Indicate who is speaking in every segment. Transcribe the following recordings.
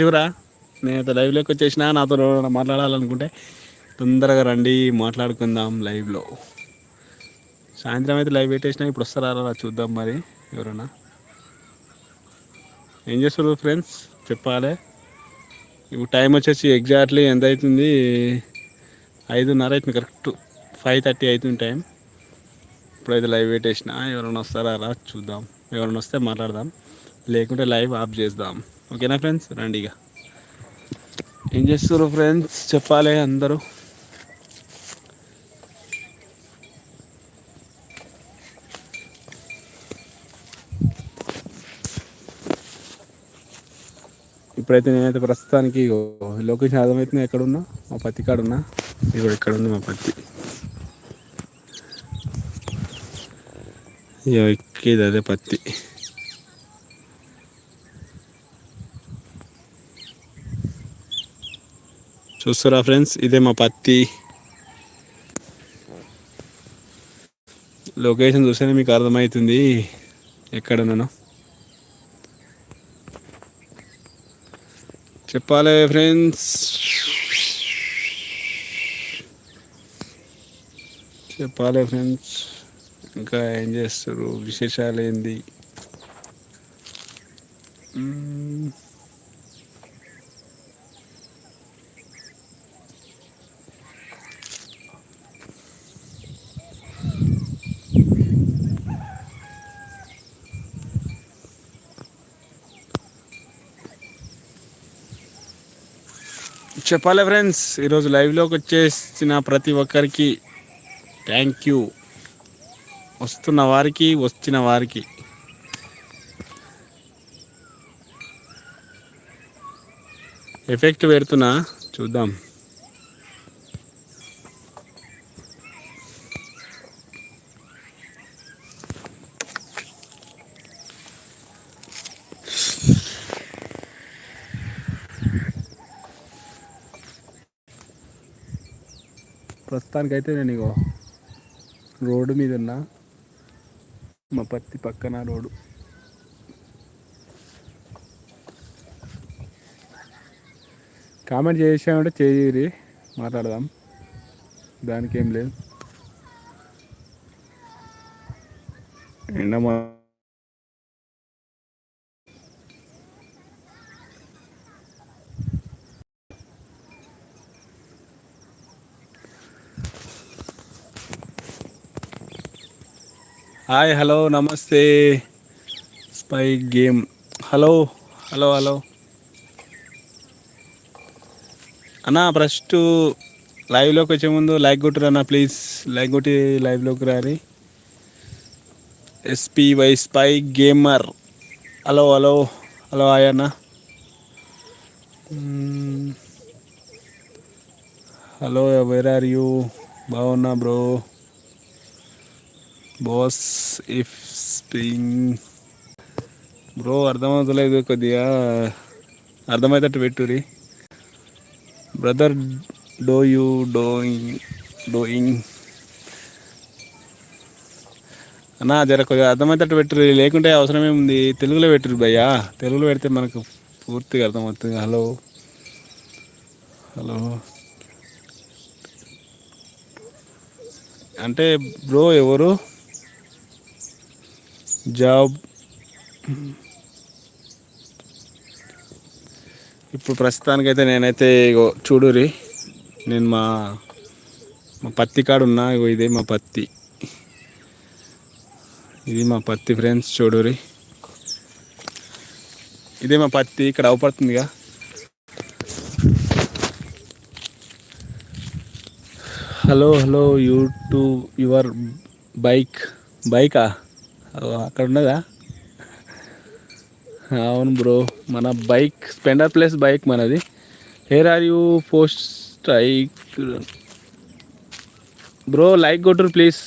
Speaker 1: చూరా నేను లైవ్లోకి వచ్చేసిన నాతో మాట్లాడాలనుకుంటే తొందరగా రండి మాట్లాడుకుందాం లైవ్లో సాయంత్రం అయితే లైవ్ పెట్టేసినా ఇప్పుడు వస్తారా చూద్దాం మరి ఎవరన్నా. ఏం చేస్తారు ఫ్రెండ్స్ చెప్పాలి. ఇప్పుడు టైం వచ్చేసి ఎగ్జాక్ట్లీ ఎంత అవుతుంది? ఐదున్నర అవుతుంది కరెక్ట్ ఫైవ్ థర్టీ అవుతుంది టైం ఇప్పుడైతే లైవ్ పెట్టేసిన ఎవరైనా వస్తారా రా చూద్దాం. ఎవరైనా వస్తే మాట్లాడదాం. లేకుంటే లైవ్ ఆఫ్ చేద్దాం. ఓకేనా ఫ్రెండ్స్? రండి ఇక. ఏం చేస్తారు ఫ్రెండ్స్? చెప్పాలి అందరూ. ఇప్పుడైతే నేనైతే ప్రస్తుతానికి లొకేషన్ అర్థమవుతుంది ఎక్కడున్నా మా పత్తి కాడ ఉన్నా. ఇక్కడ ఇక్కడ ఉంది మా పత్తి. ఎక్కేది అదే పత్తి. చూస్తారా ఫ్రెండ్స్ ఇదే మా పత్తి. లొకేషన్ చూస్తేనే మీకు అర్థమవుతుంది ఎక్కడ నేను చెప్పాలి ఫ్రెండ్స్. చెప్పాలి ఫ్రెండ్స్. ఇంకా ఏం చేస్తారు విశేషాలు ఏంది చెప్పాలి ఫ్రెండ్స్? ఈరోజు లైవ్లోకి వచ్చేసిన ప్రతి ఒక్కరికి థ్యాంక్ యూ వస్తున్న వారికి వచ్చిన వారికి. ఎఫెక్ట్ పెడుతున్నా చూద్దాం. ప్రస్తుతానికైతే నేను ఇగో రోడ్డు మీద ఉన్నా. మా పత్తి పక్కన రోడ్డు. కామెంట్ చేసామంటే చేయిరి మాట్లాడదాం. దానికి ఏం లేదు. ఎండ హాయ్ హలో నమస్తే. Spy game. Hello hello hello. అన్నా ఫస్ట్ లైవ్లోకి వచ్చే ముందు లైక్ కొట్టురన్నా ప్లీజ్. లైక్ కొట్టి లైవ్లోకి రారి. SPY spy gamer. Hello hello. Hello hi అన్న. Hello where are you? బాగున్నా bro. Boss if spring bro అర్థమవుతలేదు కొద్దిగా. అర్థమయ్యేటట్టు పెట్టురి brother do you doing doing అన్నా జర కొద్దిగా అర్థమయ్యేటట్టు పెట్టురు లేకుంటే అవసరమేముంది తెలుగులో పెట్టురు భయ్యా. తెలుగులో పెడితే మనకు పూర్తిగా అర్థమవుతుంది. హలో. హలో. అంటే బ్రో ఎవరు? జాబ్. ఇప్పుడు ప్రస్తుతానికైతే నేనైతే ఇగో చూడురి నేను మా మా పత్తి కాడ ఉన్నా ఇగో ఇదే మా పత్తి. ఇది మా పత్తి ఫ్రెండ్స్ చూడురి ఇదే మా పత్తి ఇక్కడ అవపడుతుందిగా. Hello hello YouTube your bike బైకా? అక్కడ ఉన్నదా? అవును బ్రో మన బైక్ స్పెండర్ ప్లస్ బైక్ మనది. Here are you post strike bro like కొట్టురు please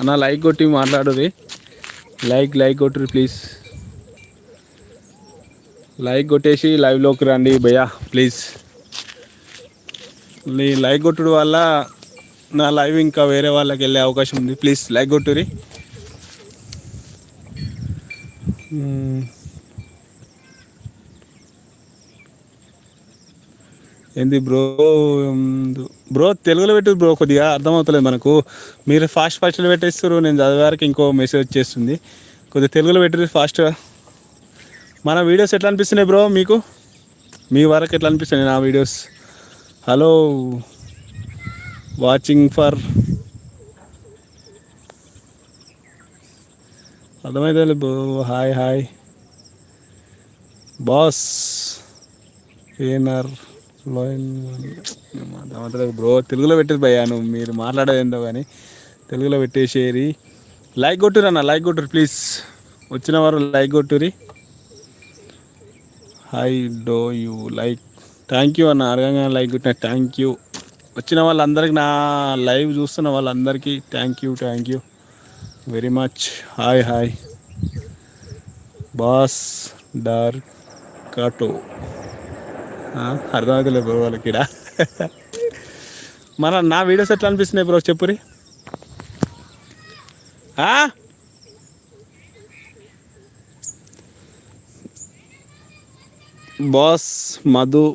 Speaker 1: అన్న లైక్ కొట్టి మాట్లాడుది లైక్ లైక్ కొట్టురు ప్లీజ్ లైక్ కొట్టేసి లైవ్లోకి రండి భయ్యా ప్లీజ్ నీ లైక్ కొట్టుడు వల్ల నా లైవ్ ఇంకా వేరే వాళ్ళకి వెళ్ళే అవకాశం ఉంది. ప్లీజ్ లైక్ కొట్టురి ఏంది బ్రో బ్రో తెలుగులో పెట్టు బ్రో కొద్దిగా అర్థమవుతలేదు మనకు. మీరు ఫాస్ట్ ఫాస్ట్లో పెట్టేస్తారు నేను చదివారికి ఇంకో మెసేజ్ వచ్చేస్తుంది కొద్దిగా తెలుగులో పెట్టు ఫాస్ట్గా మన వీడియోస్ ఎట్లా అనిపిస్తున్నాయి బ్రో మీకు? మీ వరకు ఎట్లా అనిపిస్తున్నాయి నా వీడియోస్ హలో వాచింగ్ ఫర్ అర్థమైతే బ్రో హాయ్ హాయ్. బాస్ ఏనర్ అర్థమవుతలేదు బ్రో. తెలుగులో పెట్టేది భయ్యా నువ్వు మీరు మాట్లాడేది ఏందో కానీ తెలుగులో పెట్టేసేరి. లైక్ కొట్టురు అన్న లైక్ కొట్టురు ప్లీజ్. వచ్చిన వారు like కొట్టురి hi do you like. Thank you అన్న అడగంగా లైక్ కొట్టిన థ్యాంక్ యూ. వచ్చిన వాళ్ళందరికీ నా లైవ్ చూస్తున్న వాళ్ళందరికీ thank you thank you. Very much. Hi hi. Boss Dar కాటో. అర్థమవుతలే బ్రో వాళ్ళకి మన నా వీడియోస్ ఎట్లా అనిపిస్తున్నాయి బ్రో చెప్పురి? ఆ? బాస్ మధు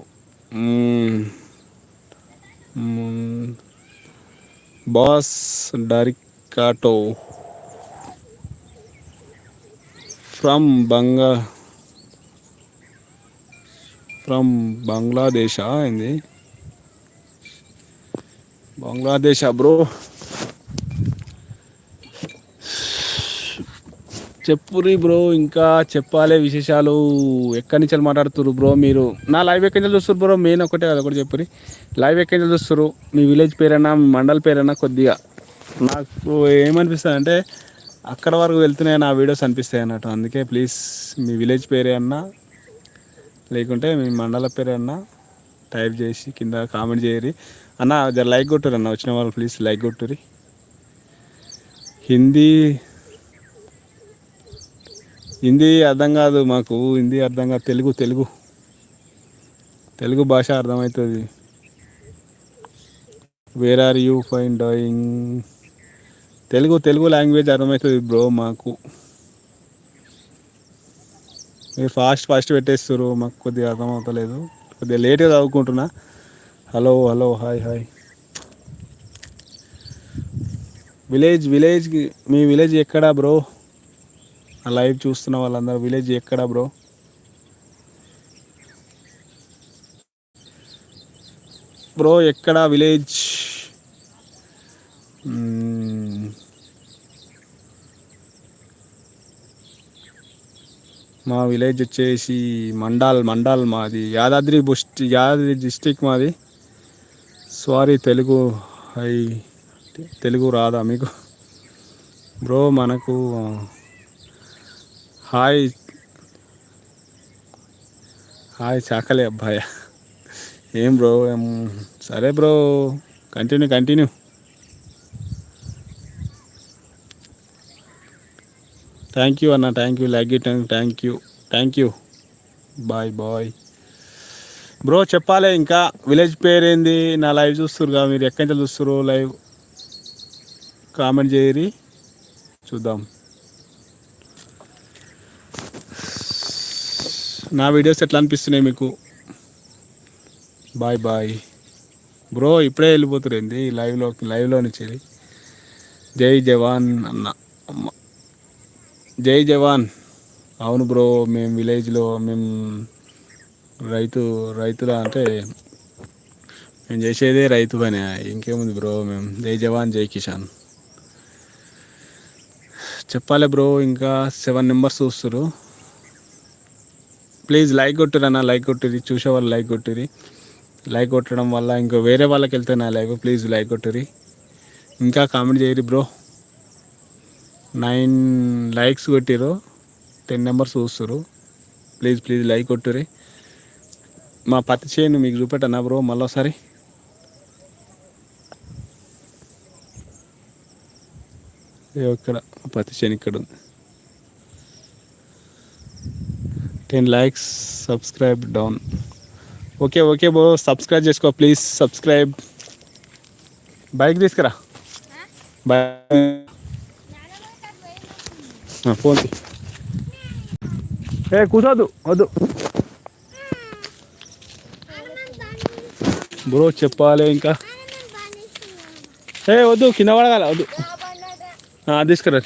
Speaker 1: బాస్ డరికాటో ఫ్రమ్ బంగా ఫ్రమ్ బంగ్లాదేశా ఏంది? బంగ్లాదేశా బ్రో. చెప్పురి బ్రో ఇంకా చెప్పాలే విశేషాలు. ఎక్కడి నుంచి మాట్లాడుతున్నారు బ్రో మీరు? నా లైవ్ ఎక్కడి నుంచి చూస్తారు బ్రో? మెయిన్ ఒకటే కదా ఒకటి చెప్పురి లైవ్ ఎక్కడి నుంచి చూస్తారు మీ విలేజ్ పేరైనా మీ మండల్ పేరైనా కొద్దిగా నాకు ఏమనిపిస్తుంది అంటే అక్కడ వరకు వెళ్తున్నాయి నా వీడియోస్ అనిపిస్తాయి అన్నట్టు. అందుకే ప్లీజ్ మీ విలేజ్ పేరే అన్నా లేకుంటే మీ మండల పేరు అన్నా టైప్ చేసి కింద కామెంట్ చేయరి అన్న జర లైక్ కొట్టురు అన్న వచ్చిన వాళ్ళు ప్లీజ్ లైక్ కొట్టురి హిందీ హిందీ అర్థం కాదు మాకు హిందీ అర్థం కాదు తెలుగు తెలుగు. తెలుగు భాష అర్థమవుతుంది. Where are you fine doing Telugu Telugu language అర్థమవుతుంది బ్రో మాకు. మీరు ఫాస్ట్ ఫాస్ట్ పెట్టేస్తారు మాకు కొద్దిగా అర్థమవుతలేదు. కొద్దిగా లేట్గా చదువుకుంటున్నా. Hello hello hi hi. Village విలేజ్కి మీ విలేజ్ ఎక్కడా బ్రో? ఆ లైవ్ చూస్తున్న వాళ్ళందరూ విలేజ్ ఎక్కడా బ్రో? బ్రో ఎక్కడా విలేజ్? మా విలేజ్ వచ్చేసి మండాల్ మండాల్ మాది. యాదాద్రి బుస్ట్ యాదాద్రి డిస్టిక్ మాది. సారీ తెలుగు హై తెలుగు రాదా మీకు? బ్రో మనకు హాయ్. హాయ్ చాకలే అబ్బాయ. ఏం బ్రో సరే bro continue continue thank you అన్న thank you like it thank you thank you bye bye bro చెప్పాలి ఇంకా. విలేజ్ పేరు ఏంది నా లైవ్ చూస్తురుగా మీరు? ఎక్కడి నుంచి చూస్తురు లైవ్ కామెంట్ చేయరి. చూద్దాం. నా వీడియోస్ ఎట్లా అనిపిస్తున్నాయి మీకు? బాయ్ బాయ్ బ్రో ఇప్పుడే వెళ్ళిపోతురేంది లైవ్లో లైవ్లో నుంచి జై జవాన్ అన్న. జై జవాన్. అవును బ్రో మేము విలేజ్లో మేము రైతు రైతుల అంటే మేము చేసేదే రైతు పని. ఇంకేముంది బ్రో మేము జై జవాన్ జై కిషాన్ చెప్పాలి బ్రో ఇంకా సెవెన్ నెంబర్స్ చూస్తారు ప్లీజ్ లైక్ కొట్టురు అన్న లైక్ కొట్టిరి చూసేవాళ్ళు లైక్ కొట్టిరి లైక్ కొట్టడం వల్ల ఇంకా వేరే వాళ్ళకి వెళ్తే నా లైవ్ ప్లీజ్ లైక్ కొట్టిరి ఇంకా కామెంట్ చేయరు బ్రో. నైన్ లైక్స్ కొట్టిరు టెన్ నెంబర్స్ చూస్తారు ప్లీజ్ ప్లీజ్ లైక్ కొట్టురి మా పత్తి చేను మీకు చూపెట్టనా బ్రో? మళ్ళీ ఇక్కడ పత్తి చేను ఇక్కడ ఉంది. Ten likes subscribe down. Okay okay bro subscribe చేసుకో ప్లీజ్ సబ్స్క్రైబ్. బైక్ తీసుకురా. Bike phone. ఏ కూర్చోదు వద్దు. బ్రో చెప్పాలి ఇంకా. ఏ వద్దు కింద పడగాల వద్దు. తీసుకురా.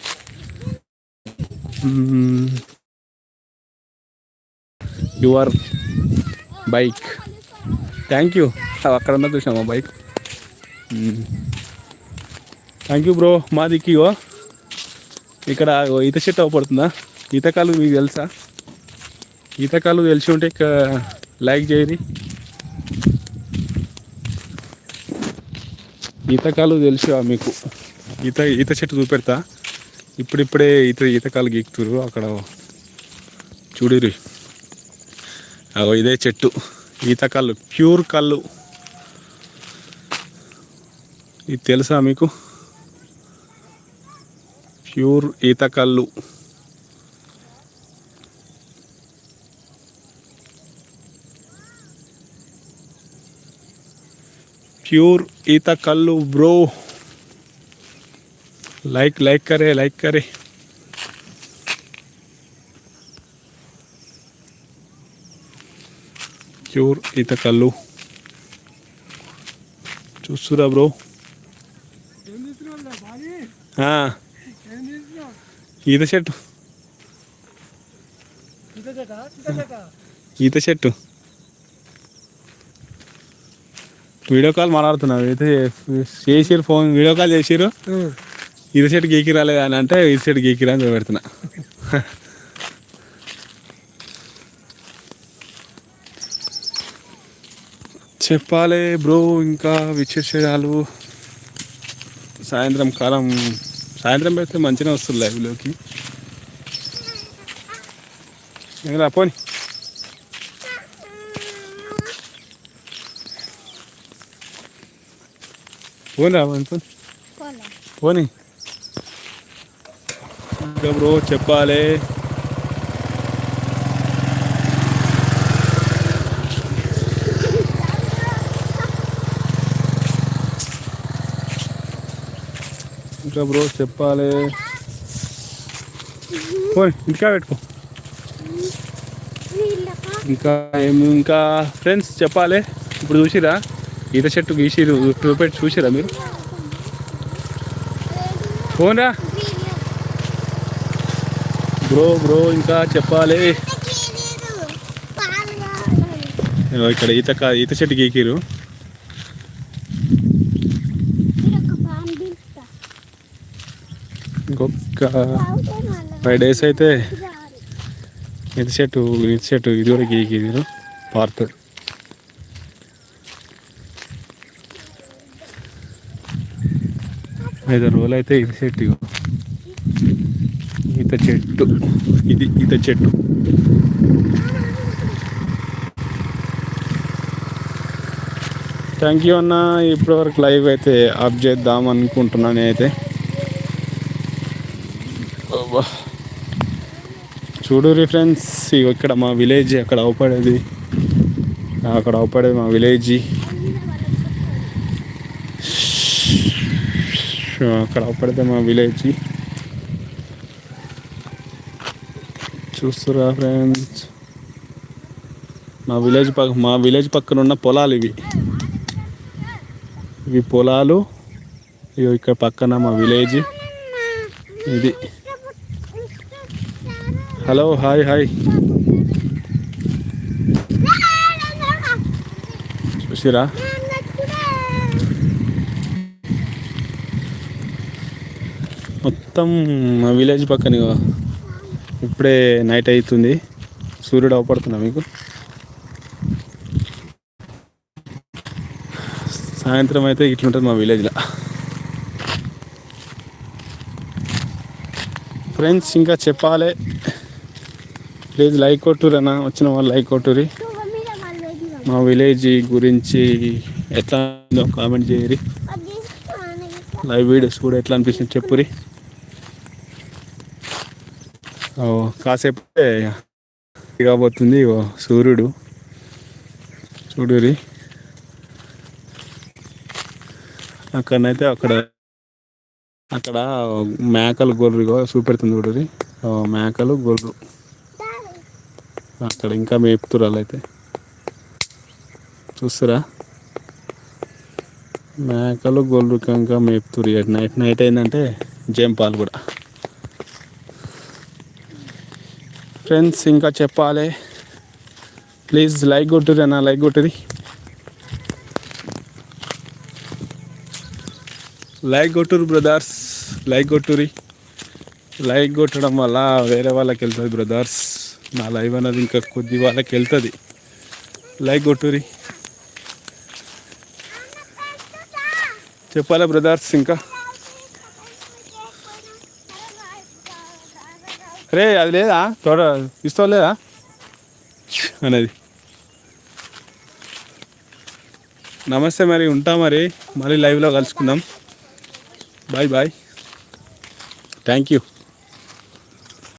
Speaker 1: యువర్ బైక్ థ్యాంక్ యూ అక్కడ చూసాము బైక్ థ్యాంక్ యూ బ్రో మా దిక్కిగో ఇక్కడ ఈత చెట్టు అవపడుతుందా? ఈతకాలు మీకు తెలుసా? ఈతకాలు తెలిసి ఉంటే ఇక్కడ లైక్ చేయరి ఈతకాలు తెలుసా మీకు. ఈత ఈత చెట్టు చూపెడతా. ఇప్పుడిప్పుడే ఈత ఈతకాలు గీకుతురు అక్కడ. చూడిరి అగో ఇదే చెట్టు. ఈత ప్యూర్ కళ్ళు. ఇది తెలుసా మీకు? ప్యూర్ ఈత కళ్ళు pure ईता Kullu bro like like करे लाइक करे ప్యూర్ ఈత కళ్ళు చూస్తురా బ్రో ఆ, ఈత చెట్టు. ఈత చెట్టు. వీడియో కాల్ మాట్లాడుతున్నావు. అయితే చేసిరు ఫోన్ వీడియో కాల్ చేసిరు ఈత చెట్టు గీకి రాలేదు అని అంటే ఈత చెట్టు గీకిరా అని పెడుతున్నా చెప్పాలి బ్రో ఇంకా విశేషాలు. సాయంత్రం కాలం సాయంత్రం పెడితే మంచిగా వస్తుంది లైవ్లోకి ఇంకా పోని. పోని రా పోని. ఇంకా బ్రో చెప్పాలి. ఇంకా బ్రో చెప్పాలి. పోని ఇంకా పెట్టుకో. ఇంకా ఏమి ఇంకా ఫ్రెండ్స్ చెప్పాలి. ఇప్పుడు చూసిరా? ఈత చెట్టు గీసిరు చూపెట్టి చూసిరా మీరు? పోనా బ్రో బ్రో ఇంకా చెప్పాలి. ఇక్కడ ఈత ఈత చెట్టు గీకిరు. ఇంకా ఫైవ్ డేస్ అయితే ఇది చెట్టు ఇది చెట్టు ఇది కూడా గీకిదిరు పార్త్ ఐదు రోజులు అయితే ఈత చెట్టు ఈత చెట్టు. ఇది ఈత చెట్టు. థ్యాంక్ యూ అన్న. ఇప్పటివరకు లైవ్ అయితే ఆఫ్ చేద్దాం అనుకుంటున్నాను అయితే అబ్బా. చూడు ఫ్రెండ్స్ ఇక్కడ మా విలేజ్ అక్కడ అవపడేది. అక్కడ అవపడేది మా విలేజ్. అక్కడ అవపడితే మా విలేజ్. చూస్తురా ఫ్రెండ్స్. మా విలేజ్ పక్క మా విలేజ్ పక్కన ఉన్న పొలాలు ఇవి. ఇవి పొలాలు. ఇవి ఇక్కడ పక్కన మా విలేజ్. ఇది. Hello hi hi. చూసిరా? మొత్తం మా విలేజ్ పక్కన ఇప్పుడే నైట్ అవుతుంది. సూర్యుడు అవపడుతున్నా మీకు? సాయంత్రం అయితే ఇట్లుంటుంది మా విలేజ్లో. ఫ్రెండ్స్ ఇంకా చెప్పాలి. ప్లీజ్ లైక్ కొట్టురనా వచ్చిన వాళ్ళు లైక్ కొట్టురి మా విలేజ్ గురించి ఎట్లా ఉందో కామెంట్ చేయరి లైవ్ వీడియోస్ కూడా ఎట్లా అనిపిస్తుంది చెప్పురి కాసేపు కాబోతుంది సూర్యుడు. చూడురి అక్కడనైతే అక్కడ అక్కడ మేకలు గొర్రెలు చూపెడుతుంది చూడురి మేకలు గొర్రెలు. అక్కడ ఇంకా మేపుతురాలు అయితే. చూస్తురా? మేకలు గొర్రెలు ఇంకా మేపుతురు నైట్ నైట్ అయిందంటే జంపాలు కూడా. ఫ్రెండ్స్ ఇంకా చెప్పాలి. ప్లీజ్ లైక్ కొట్టుది అన్న లైక్ కొట్టుది లైక్ కొట్టురు బ్రదర్స్ లైక్ కొట్టురి లైక్ కొట్టడం వల్ల వేరే వాళ్ళకి వెళ్తుంది బ్రదర్స్. నా లైవ్ అనేది ఇంకా కొద్ది వాళ్ళకి వెళ్తుంది. లైక్ కొట్టురి చెప్పాలా బ్రదర్స్ ఇంకా? రే అది లేదా? తోడ ఇస్తావు లేదా? అనేది నమస్తే మరి ఉంటా మరి. మళ్ళీ లైవ్లో కలుసుకుందాం. Bye bye. Thank you.